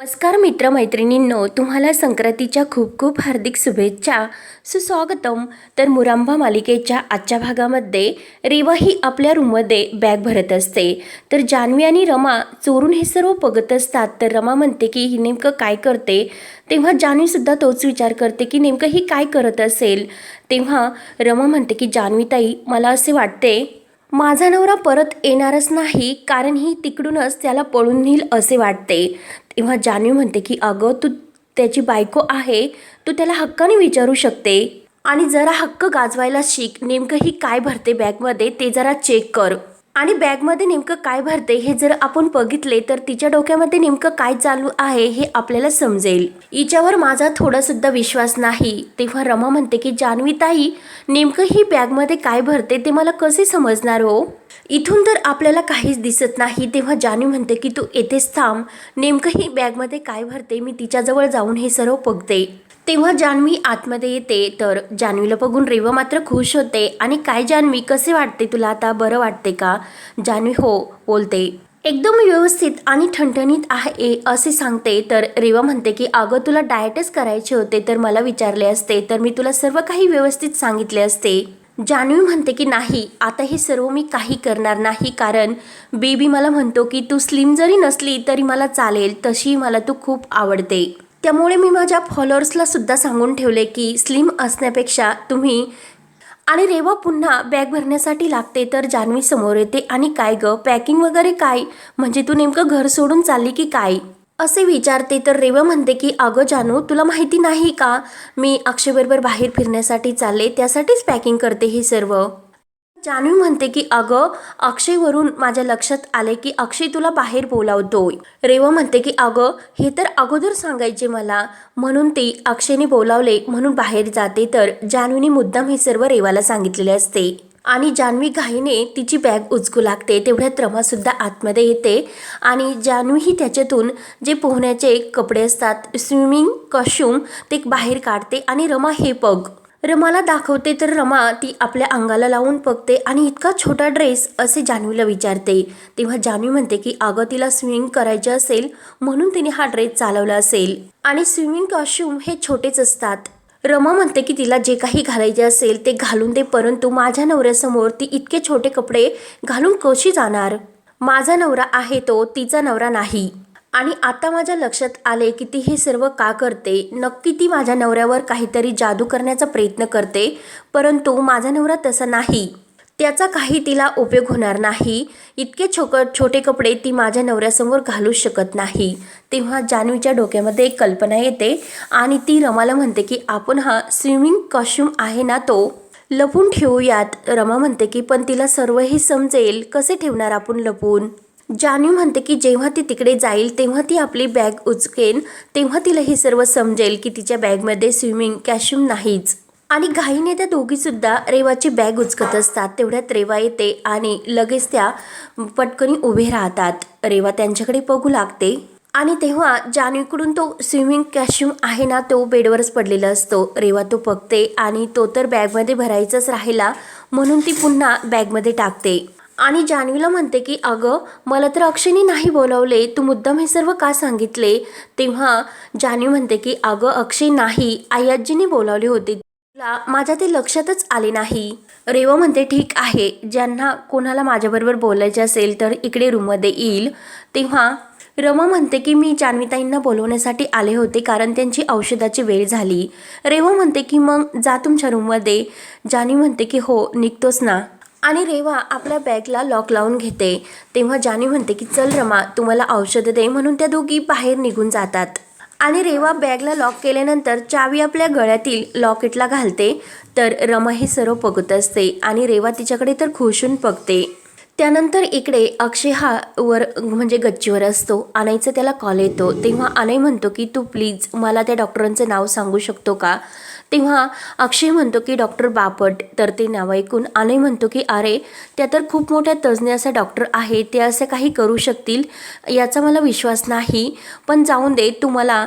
नमस्कार मित्रमैत्रिणींनो तुम्हाला संक्रांतीच्या खूप खूप हार्दिक शुभेच्छा. सुस्वागतम. तर मुरांबा मालिकेच्या आजच्या भागामध्ये रेवा ही आपल्या रूममध्ये बॅग भरत असते. तर जान्हवी आणि रमा चोरून हे सर्व बघत असतात. तर रमा म्हणते की ही नेमकं काय करते? तेव्हा जान्हवीसुद्धा तोच विचार करते की नेमकं ही काय करत असेल? तेव्हा रमा म्हणते की जान्हवीताई मला असे वाटते माझा नवरा परत येणारच नाही कारण ही तिकडूनच त्याला पळून नेईल असे वाटते. तेव्हा जान्हवी म्हणते की अगं तू त्याची बायको आहे तू त्याला हक्काने विचारू शकते. आणि जरा हक्क गाजवायला शिक. नेमकं ही काय भरते बॅगमध्ये ते जरा चेक कर. आणि बॅगमध्ये नेमकं काय भरते हे जर आपण बघितले तर तिच्या डोक्यामध्ये नेमकं काय चालू आहे हे आपल्याला समजेल. हिच्यावर माझा थोडा सुद्धा विश्वास नाही. तेव्हा रमा म्हणते की जान्हवी ताई नेमकं ही बॅगमध्ये काय भरते ते मला कसे समजणार हो? इथून तर आपल्याला काहीच दिसत नाही. तेव्हा जान्हवी म्हणते की तू येथेच थांब. नेमकं ही बॅगमध्ये काय भरते? मी तिच्याजवळ जाऊन हे सर्व बघते. तेव्हा जान्हवी आतमध्ये येते तर जान्हवीला बघून रेवा मात्र खुश होते. आणि काय जान्हवी कसे वाटते तुला आता? बरं वाटते का? जान्हवी हो बोलते. एकदम व्यवस्थित आणि ठणठणीत आहे असे सांगते. तर रेवा म्हणते की अगं तुला डाएटच करायचे होते तर मला विचारले असते तर मी तुला सर्व काही व्यवस्थित सांगितले असते. जान्हवी म्हणते की नाही आता हे सर्व मी काही करणार नाही कारण बेबी मला म्हणतो की तू स्लिम जरी नसली तरी मला चालेल तशी मला तू खूप आवडते. त्यामुळे मी माझ्या फॉलोअर्सला सुद्धा सांगून ठेवले की स्लिम असण्यापेक्षा तुम्ही आणि रेवा पुन्हा बॅग भरण्यासाठी लागते तर जान्हवी समोर येते. आणि काय ग? पॅकिंग वगैरे काय? म्हणजे तू नेमकं घर सोडून चालली की काय? असे विचारते तर रेवा म्हणते की अगं जानू तुला माहिती नाही का? मी अक्षयबरोबर बाहेर फिरण्यासाठी चालले त्यासाठीच पॅकिंग करते हे सर्व. जान्हवी म्हणते की अगं अक्षयवरून माझ्या लक्षात आले की अक्षय तुला बाहेर बोलावतोय. रेवा म्हणते की अगं हे तर अगोदर सांगायचे मला. म्हणून ती अक्षयने बोलावले म्हणून बाहेर जाते तर जान्हवीने मुद्दाम हे सर्व रेवाला सांगितलेले असते. आणि जान्हवी घाईने तिची बॅग उचकू लागते तेवढ्यात रमासुद्धा आतमध्ये येते. आणि जान्हवीही त्याच्यातून जे पोहण्याचे कपडे असतात स्विमिंग कॉस्ट्युम ते बाहेर काढते. आणि रमा हे पग रमाला दाखवते तर रमा ती आपल्या अंगाला लावून बघते आणि इतका छोटा ड्रेस असे जान्हवीला विचारते. तेव्हा जान्हवी म्हणते की अगं तिला स्विमिंग करायचे असेल म्हणून तिने हा ड्रेस चालवला असेल. आणि स्विमिंग कॉस्ट्युम हे छोटेच असतात. रमा म्हणते की तिला जे काही घालायचे असेल ते घालून दे परंतु माझ्या नवऱ्यासमोर ती इतके छोटे कपडे घालून कशी जाणार? माझा नवरा आहे तो तिचा नवरा नाही. आणि आता माझ्या लक्षात आले की ती हे सर्व का करते? नक्की ती माझ्या नवऱ्यावर काहीतरी जादू करण्याचा प्रयत्न करते परंतु माझा नवरा तसा नाही. त्याचा काही तिला उपयोग होणार नाही. इतके छोक छोटे कपडे ती माझ्या नवऱ्यासमोर घालू शकत नाही. तेव्हा जान्हवीच्या डोक्यामध्ये एक कल्पना येते आणि ती रमाला म्हणते की आपण हा स्विमिंग कॉस्ट्युम आहे ना तो? लपून ठेवूयात. रमा म्हणते की पण तिला सर्व हे समजेल. कसे ठेवणार आपण लपून? जानू म्हणते की जेव्हा ती तिकडे जाईल तेव्हा ती आपली बॅग उचकेन तेव्हा तिला हे सर्व समजेल की तिच्या बॅगमध्ये स्विमिंग कॅश्यूम नाहीच. आणि घाईने त्या दोघीसुद्धा रेवाची बॅग उचकत असतात. तेवढ्यात रेवा येते आणि लगेच त्या पटकनी उभे राहतात. रेवा त्यांच्याकडे बघू लागते. आणि तेव्हा जानवीकडून तो स्विमिंग कॅश्यूम आहे ना तो बेडवरच पडलेला असतो. रेवा तो बघते आणि तो तर बॅगमध्ये भरायचाच राहिला म्हणून ती पुन्हा बॅगमध्ये टाकते. आणि जान्हवीला म्हणते की अगं मला तर अक्षयने नाही बोलावले. तू मुद्दाम हे सर्व का सांगितले? तेव्हा जान्हवी म्हणते की अगं अक्षय नाही. आई आजीने बोलावले होते. तुला माझ्या ते लक्षातच आले नाही. रेवा म्हणते ठीक आहे. ज्यांना कोणाला माझ्याबरोबर बोलायचे असेल तर इकडे रूममध्ये येईल. तेव्हा रमा म्हणते की मी जान्हवीताईंना बोलवण्यासाठी आले होते कारण त्यांची औषधाची वेळ झाली. रेवा म्हणते की मग जा तुमच्या रूममध्ये. जान्हवी म्हणते की हो निघतोच ना. आणि रेवा आपल्या बॅगला लॉक लावून घेते. तेव्हा जानी म्हणते की चल रमा तुम्हाला औषधं दे म्हणून त्या दोघी बाहेर निघून जातात. आणि रेवा बॅगला लॉक केल्यानंतर चावी आपल्या गळ्यातील लॉकेटला घालते. तर रमा हे सर्व बघत असते आणि रेवा तिच्याकडे तर खुशून बघते. त्यानंतर इकडे अक्षय हा वर म्हणजे गच्चीवर असतो. अनयचा त्याला कॉल येतो. तेव्हा अनय म्हणतो की तू प्लीज मला त्या डॉक्टरांचं नाव सांगू शकतो का? तेव्हा अक्षय म्हणतो की डॉक्टर बापट तर ते नाव ऐकून अनय म्हणतो की अरे त्या तर खूप मोठ्या तज्ज्ञ असा डॉक्टर आहे ते असं काही करू शकतील याचा मला विश्वास नाही. पण जाऊन दे तुम्हाला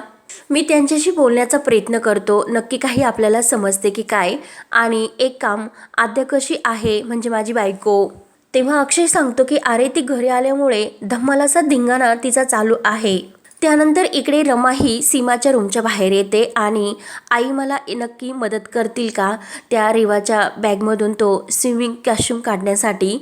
मी त्यांच्याशी बोलण्याचा प्रयत्न करतो नक्की काही आपल्याला समजते की काय. आणि एक काम आद्या कशी आहे म्हणजे माझी बायको. तेव्हा अक्षय सांगतो की अरे ती घरी आल्यामुळे धम्मालाचा धिंगाणा तिचा चालू आहे. त्यानंतर इकडे रमा ही सीमाच्या रूमच्या बाहेर येते आणि आई मला नक्की मदत करतील का? त्या रेवाच्या बॅगमधून तो स्विमिंग कॅश्यूम काढण्यासाठी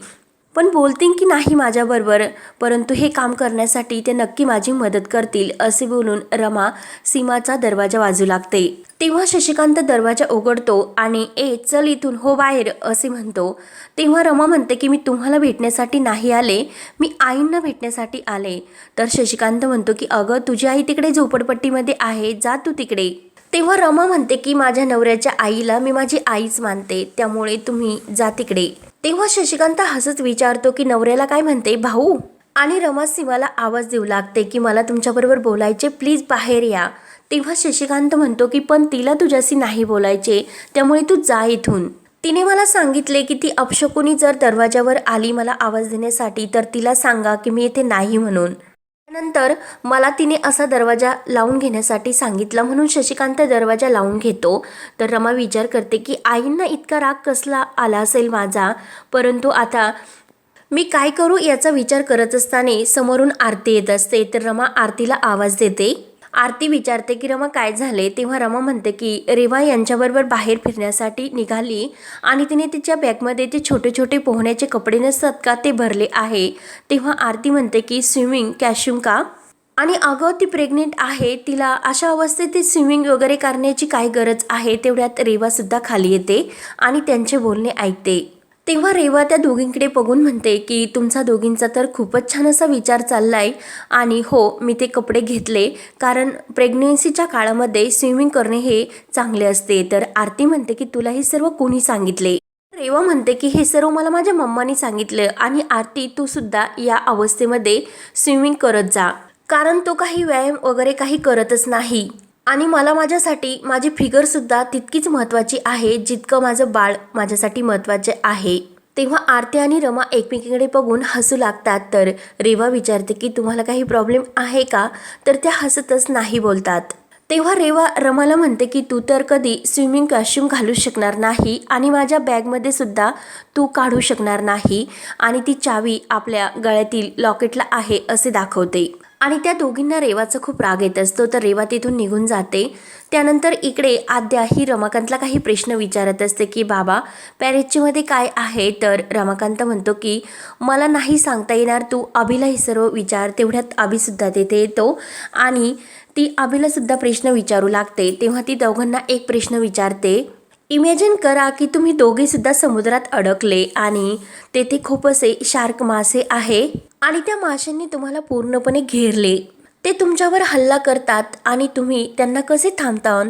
पण बोलतील की नाही माझ्याबरोबर? परंतु हे काम करण्यासाठी ते नक्की माझी मदत करतील असे बोलून रमा सीमाचा दरवाजा वाजू लागते. तेव्हा शशिकांत दरवाजा उघडतो आणि ए चल इथून हो बाहेर असे म्हणतो. तेव्हा रमा म्हणते की मी तुम्हाला भेटण्यासाठी नाही आले मी आईंना भेटण्यासाठी आले. तर शशिकांत म्हणतो की अगं तुझी आई तिकडे झोपडपट्टीमध्ये आहे जा तू तिकडे. तेव्हा रमा म्हणते की माझ्या नवऱ्याच्या आईला मी माझी आईच मानते त्यामुळे तुम्ही जा तिकडे. तेव्हा शशिकांत हसत विचारतो की नवऱ्याला काय म्हणते भाऊ? आणि रमा मला आवाज देऊ लागते की मला तुमच्याबरोबर बोलायचे प्लीज बाहेर या. तेव्हा शशिकांत म्हणतो की पण तिला तुझ्याशी नाही बोलायचे त्यामुळे तू जा इथून. तिने मला सांगितले की ती अपशकुनी जर दरवाजावर आली मला आवाज देण्यासाठी तर तिला सांगा की मी येथे नाही म्हणून. नंतर मला तिने असा दरवाजा लावून घेण्यासाठी सांगितलं. म्हणून शशिकांत दरवाजा लावून घेतो. तर रमा विचार करते की आईंना इतका राग कसला आला असेल माझा? परंतु आता मी काय करू याचा विचार करत असताना समोरून आरती येत असते. तर रमा आरतीला आवाज देते आरती विचारते की रमा काय झाले? तेव्हा रमा म्हणते की रेवा यांच्याबरोबर बाहेर फिरण्यासाठी निघाली आणि तिने तिच्या बॅगमध्ये ते छोटे छोटे पोहण्याचे कपडे नसतात का ते भरले आहे. तेव्हा आरती म्हणते की स्विमिंग कॅश्यूम का? आणि अगं ती प्रेग्नेंट आहे तिला अशा अवस्थेत ती स्विमिंग वगैरे करण्याची काय गरज आहे? तेवढ्यात रेवासुद्धा खाली येते आणि त्यांचे बोलणे ऐकते. तेव्हा रेवा त्या दोघींकडे बघून म्हणते की तुमचा दोघींचा तर खूपच छान असा विचार चाललाय. आणि हो मी ते कपडे घेतले कारण प्रेग्नेन्सीच्या काळामध्ये स्विमिंग करणे हे चांगले असते. तर आरती म्हणते की तुला हे सर्व कोणी सांगितले? रेवा म्हणते की हे सर्व मला माझ्या मम्मानी सांगितलं आणि आरती तू सुद्धा या अवस्थेमध्ये स्विमिंग करत जा कारण तो काही व्यायाम वगैरे काही करतच नाही. आणि मला माझ्यासाठी माझी फिगरसुद्धा तितकीच महत्त्वाची आहे जितकं माझं बाळ माझ्यासाठी महत्त्वाचे आहे. तेव्हा आरती आणि रमा एकमेकीकडे बघून हसू लागतात. तर रेवा विचारते की तुम्हाला काही प्रॉब्लेम आहे का? तर त्या हसतच नाही बोलतात. तेव्हा रेवा रमाला म्हणते की तू तर कधी स्विमिंग कॉस्ट्यूम घालू शकणार नाही आणि माझ्या बॅगमध्ये सुद्धा तू काढू शकणार नाही आणि ती चावी आपल्या गळ्यातील लॉकेटला आहे असे दाखवते. आणि त्या दोघींना रेवाचा खूप राग येत असतो. तर रेवा तिथून निघून जाते. त्यानंतर इकडे आद्या ही रमाकांतला काही प्रश्न विचारत असते की बाबा पॅरेजचीमध्ये काय आहे? तर रमाकांत म्हणतो की मला नाही सांगता येणार तू अभिला हे सर्व विचार तेवढ्यात अभिसुद्धा तिथे येतो आणि ती आबीलासुद्धा सुद्धा प्रश्न विचारू लागते. तेव्हा ती दोघांना एक प्रश्न विचारते इमॅजिन करा की तुम्ही दोघे सुद्धा समुद्रात अडकले आणि तेथे खूप असे शार्क मासे आहे आणि त्या माशांनी तुम्हाला पूर्णपणे घेरले. ते तुमच्यावर हल्ला करतात आणि तुम्ही त्यांना कसे थांबता?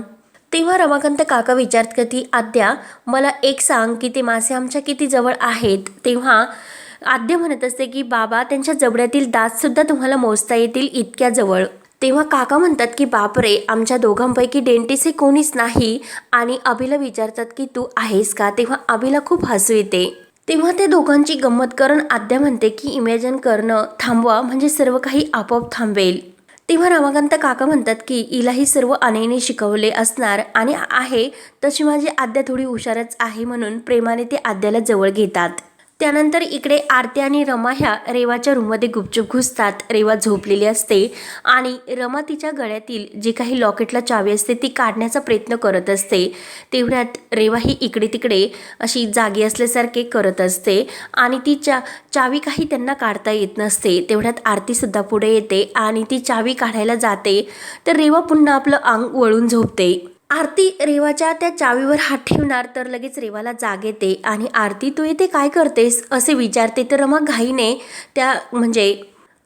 तेव्हा रमाकांत काका विचारत की आद्या मला एक सांग की ते मासे आमच्या किती जवळ आहेत? तेव्हा आद्य म्हणत असते की बाबा त्यांच्या जबड्यातील दातसुद्धा तुम्हाला मोजता येतील इतक्या जवळ. तेव्हा काका म्हणतात की बापरे आमच्या दोघांपैकी डेंटिस्ट हे कोणीच नाही आणि अभिला विचारतात की तू आहेस का? तेव्हा अभिला खूप हसू येते. तेव्हा ते दोघांची गंमत करून आद्या म्हणते की इमॅजिन करणं थांबवा म्हणजे सर्व काही आपोआप थांबेल. तेव्हा रमाकांत काका म्हणतात की हिला ही सर्व अनेने शिकवले असणार आणि आहे तशी माझी आद्या थोडी हुशारच आहे म्हणून प्रेमाने ते आद्याला जवळ घेतात. त्यानंतर इकडे आरती आणि रमा ह्या रेवाच्या रूममध्ये गुपचूप घुसतात. रेवा झोपलेली असते आणि रमा तिच्या गळ्यातील जे काही लॉकेटला चावी असते ती काढण्याचा प्रयत्न करत असते. तेवढ्यात रेवा ही इकडे तिकडे अशी जागी असल्यासारखे करत असते आणि ती चा चावी काही त्यांना काढता येत नसते. तेवढ्यात आरतीसुद्धा पुढे येते आणि ती चावी काढायला जाते. तर रेवा पुन्हा आपलं अंग वळून झोपते. आरती रेवाच्या त्या चावीवर हात ठेवणार तर लगेच रेवाला जाग येते. आणि आरती तू येते काय करतेस? असे विचारते तर रमा घाईने त्या म्हणजे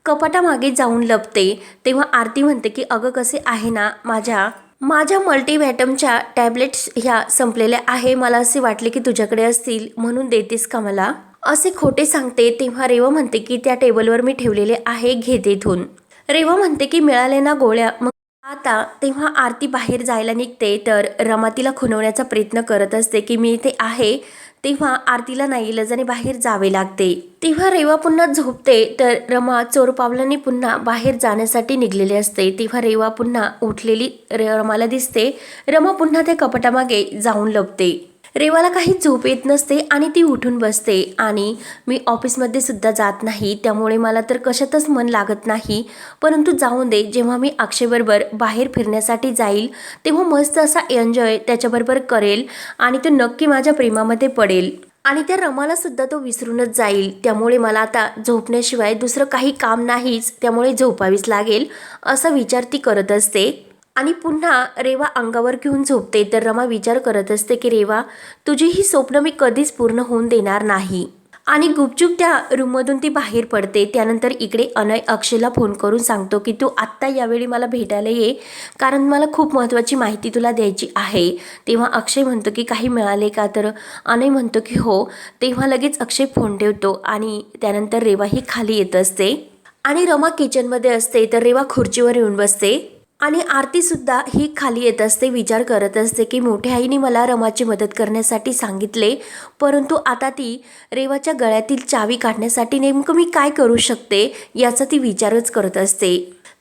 कपाटामागे जाऊन लपते. तेव्हा आरती म्हणते की अगं कसे आहे ना माझ्या माझ्या मल्टीव्हॅटमच्या टॅबलेट्स ह्या संपलेल्या आहे. मला असे वाटले की तुझ्याकडे असतील म्हणून देतेस का मला? असे खोटे सांगते. तेव्हा रेवा म्हणते की त्या टेबलवर मी ठेवलेले आहे घेते इथून रेवा म्हणते की मिळाले ना गोळ्या. मग आता तेव्हा आरती बाहेर जायला निघते तर रमा तिला खुनवण्याचा प्रयत्न करत असते की मी इथे आहे तेव्हा आरतीला नाही नाईलाजाने बाहेर जावे लागते. तेव्हा रेवा पुन्हा झोपते तर रमा चोर पावलाने पुन्हा बाहेर जाण्यासाठी निघलेली असते. तेव्हा रेवा पुन्हा उठलेली रमाला दिसते. रमा पुन्हा त्या कपाटामागे जाऊन लपते. रेवाला काही झोप येत नसते आणि ती उठून बसते. आणि मी ऑफिसमध्ये सुद्धा जात नाही त्यामुळे मला तर कशातच मन लागत नाही. परंतु जाऊन दे जेव्हा मी अक्षयबरोबर बाहेर फिरण्यासाठी जाईल तेव्हा मस्त असा एन्जॉय त्याच्याबरोबर करेल आणि तो नक्की माझ्या प्रेमामध्ये पडेल. आणि त्या रमाला सुद्धा तो विसरूनच जाईल. त्यामुळे मला आता झोपण्याशिवाय दुसरं काही काम नाहीच त्यामुळे झोपावीच लागेल असा विचार ती करत असते. आणि पुन्हा रेवा अंगावर घेऊन झोपते. तर रमा विचार करत असते की रेवा तुझी ही स्वप्न मी कधीच पूर्ण होऊन देणार नाही. आणि गुपचूप त्या रूममधून ती बाहेर पडते. त्यानंतर इकडे अनय अक्षयला फोन करून सांगतो की तू आत्ता यावेळी मला भेटायला ये. कारण मला खूप महत्त्वाची माहिती तुला द्यायची आहे. तेव्हा अक्षय म्हणतो की काही मिळाले का? तर अनय म्हणतो की हो. तेव्हा लगेच अक्षय फोन ठेवतो आणि त्यानंतर रेवा ही खाली येत असते. आणि रमा किचनमध्ये असते. तर रेवा खुर्चीवर येऊन बसते. आणि आरतीसुद्धा ही खाली येत असते विचार करत असते की मोठ्या आईने मला रमाची मदत करण्यासाठी सांगितले परंतु आता ती रेवाच्या गळ्यातील चावी काढण्यासाठी नेमकं मी काय करू शकते याचा ती विचारच करत असते.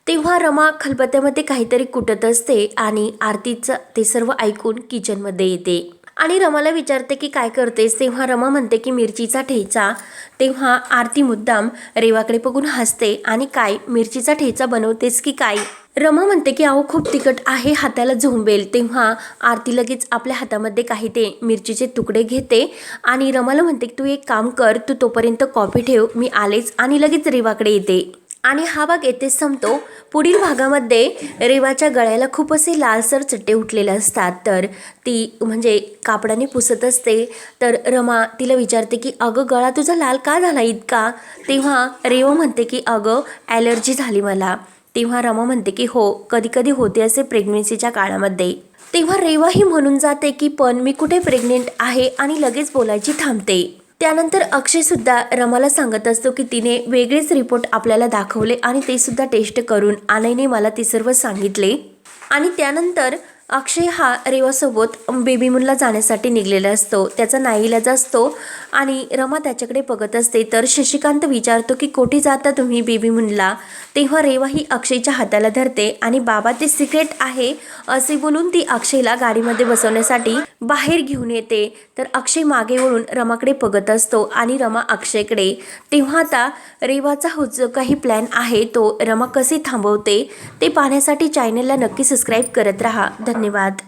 तेव्हा रमा खलबत्त्यामध्ये काहीतरी कुटत असते आणि आरतीचं ते सर्व ऐकून किचनमध्ये येते. आणि रमाला विचारते की काय करतेस? तेव्हा रमा म्हणते की मिरचीचा ठेचा. तेव्हा आरती मुद्दाम रेवाकडे बघून हसते आणि काय? मिरचीचा ठेचा बनवतेस की काय? रमा म्हणते की अहो खूप तिखट आहे हाताला झोंबेल. तेव्हा आरती लगेच आपल्या हातामध्ये काही ते मिरचीचे तुकडे घेते आणि रमाला म्हणते की तू एक काम कर तू तोपर्यंत कॉफी ठेव मी आलेच आणि लगेच रेवाकडे येते. आणि हा भाग येथे संपतो. पुढील भागामध्ये रेवाच्या गळ्याला खूप असे लालसर चट्टे उठलेले असतात. तर ती म्हणजे कापडाने पुसत असते. तर रमा तिला विचारते की अगं गळा तुझा लाल का झाला इतका? तेव्हा रेवा म्हणते की अगं ॲलर्जी झाली मला. तेव्हा रमा म्हणते की हो कधी कधी होते असे प्रेग्नेन्सीच्या काळामध्ये. तेव्हा रेवाही म्हणून जाते की पण मी कुठे प्रेग्नेंट आहे आणि लगेच बोलायची थांबते. त्यानंतर अक्षय सुद्धा रमाला सांगत असतो की तिने वेगळेच रिपोर्ट आपल्याला दाखवले आणि ते सुद्धा टेस्ट करून आनयने मला ते सर्व सांगितले. आणि त्यानंतर अक्षय हा रेवासोबत बेबी मूनला जाण्यासाठी निघलेला असतो. त्याचा नाईलाज असतो आणि रमा त्याच्याकडे बघत असते. तर शशिकांत विचारतो की कोठे जाता तुम्ही बेबी मूनला तेव्हा रेवा ही अक्षयच्या हाताला धरते आणि बाबा ते सिक्रेट आहे असे बोलून ती अक्षयला गाडीमध्ये बसवण्यासाठी बाहेर घेऊन येते. तर अक्षय मागे वळून रमाकडे बघत असतो आणि रमा अक्षयकडे. तेव्हा आता रेवाचा हो जो काही प्लॅन आहे. तो रमा कसे थांबवते ते पाहण्यासाठी चॅनलला नक्की सबस्क्राईब करत राहा. ધન્યવાદ